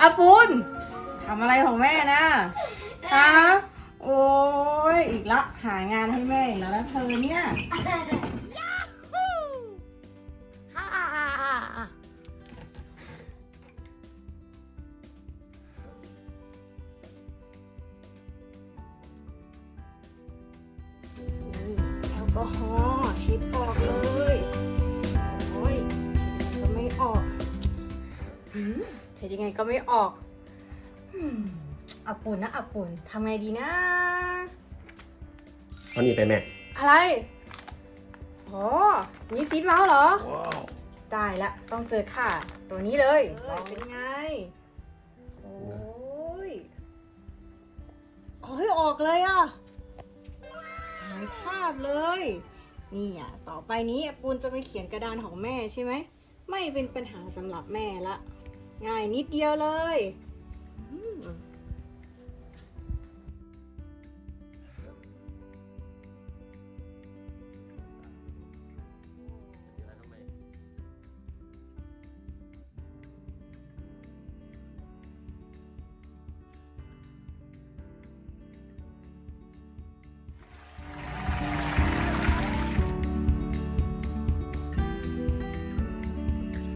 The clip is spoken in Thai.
อาปุณทำอะไรของแม่นะฮะโอ้ยอีกละหางานให้แม่อีกแล้วนะเธอเนี่ยแอลกอฮอล์ มฉีดยังไงก็ไม่ออกหืมอับปุ่นนะอับปุ่นทำไงดีนะเอานี่ไปแม่ อะไรอ๋อมีฟีดเมาส์เหรอ ได้ละ ต้องเจอค่ะ ตัวนี้เลยเป็นไง โอ้ยโอ้ยออกเลยอะหายคาบเลย นี่อะ ต่อไปนี้ปูนจะไปเขียนกระดานของแม่ใช่ไหม ไม่เป็นปัญหาสำหรับแม่ละ ง่ายนิดเดียวเลย